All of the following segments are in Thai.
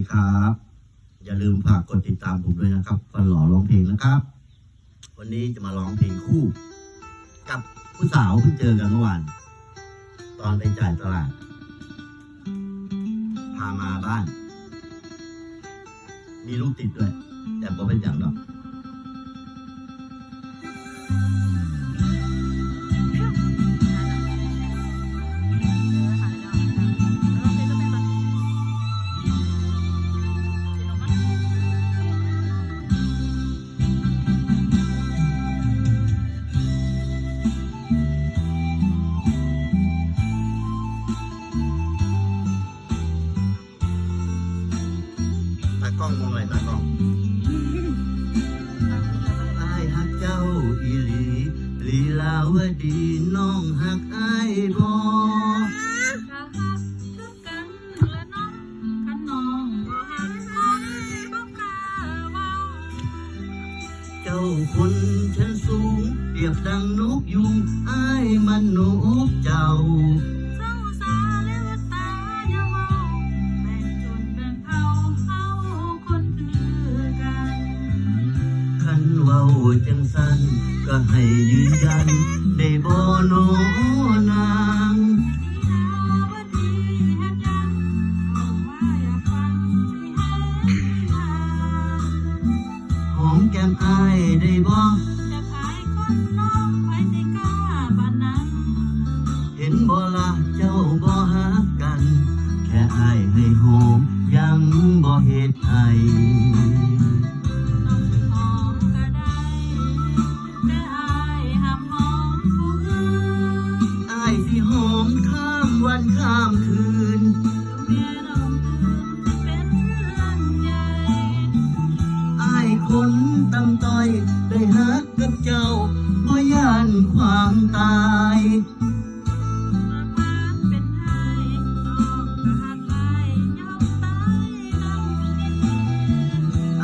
ดีครับ อย่าลืมฝากกดติดตามผมด้วยนะครับฟันหล่อร้องเพลงนะครับ วันนี้จะมาร้องเพลงคู่ กับผู้สาวเพิ่งเจอกันเมื่อวานตอนไปจ่ายตลาด พามาบ้าน มีลูกติดด้วย แต่ผมเป็นอย่างดอก กล้องมองอะไรตากล้องอายหักเจ้าอีหลีลีลาวดีน้องหักอายบอเจ้าคนชั้นสูงเปรียบดังนกยุงอายมันนกเจ้า คันเว้าจังสันก็ให้ยืนยัน ได้บ่โนนางหอมแก้มอายได้บ่เห็นบ่ละเจ้าบ่ฮักกัน แค่อายให้หอมยังบ่เฮ็ดให้านข้ามคืน อายคนตำต้อยได้ฮักกับเจ้าบ่ย่านความตาย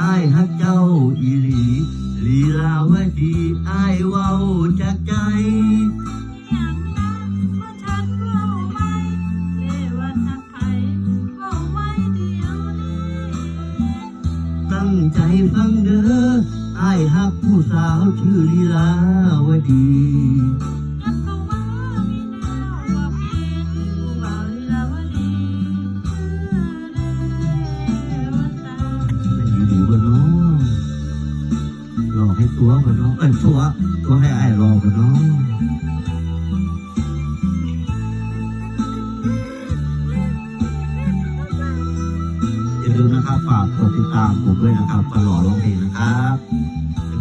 อายฮักเจ้าอีหลีลีลาวดีอายเว้าจากใจ ใจฟังเด้ออายฮักผู้สาวชื่อลีลาวดีเป็นดีดีบ่เนาะรอให้ตัวบ่เนาะเอ้ยตัวตัวให้อายรอบ่เนาะ ลืมนะครับฝากกดติดตามผมด้วยนะครับตลอดร้องเพลงนะครับ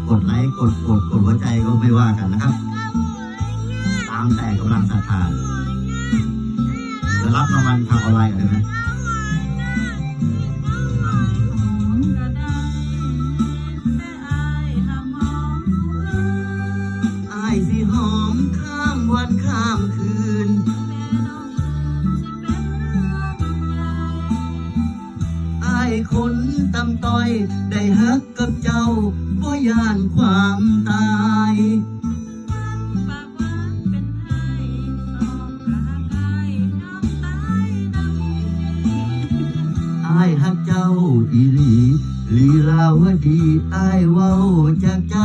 กดไลค์กดกดกดหัวใจก็ไม่ว่ากันนะครับ ตามแต่กำลังศรัทธาจะรับรางวัลทางออนไลน์กันเลยไหม คนตำต้อย ได้ฮักกับเจ้าบ่ย่านความตายอายฮักเจ้าอีหลีลีลาวดีอายเว้าจากใจ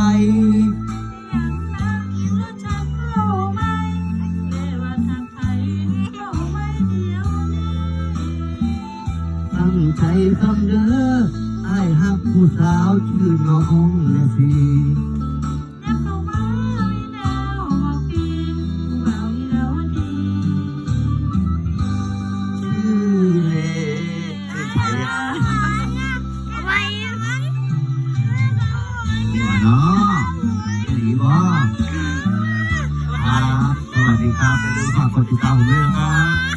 ใจฟังเด้ออายฮักผู้สาวชื่อน้องและสีสวัสดีครับอย่าลืมฝากกดติดตามผมด้วยนะครับ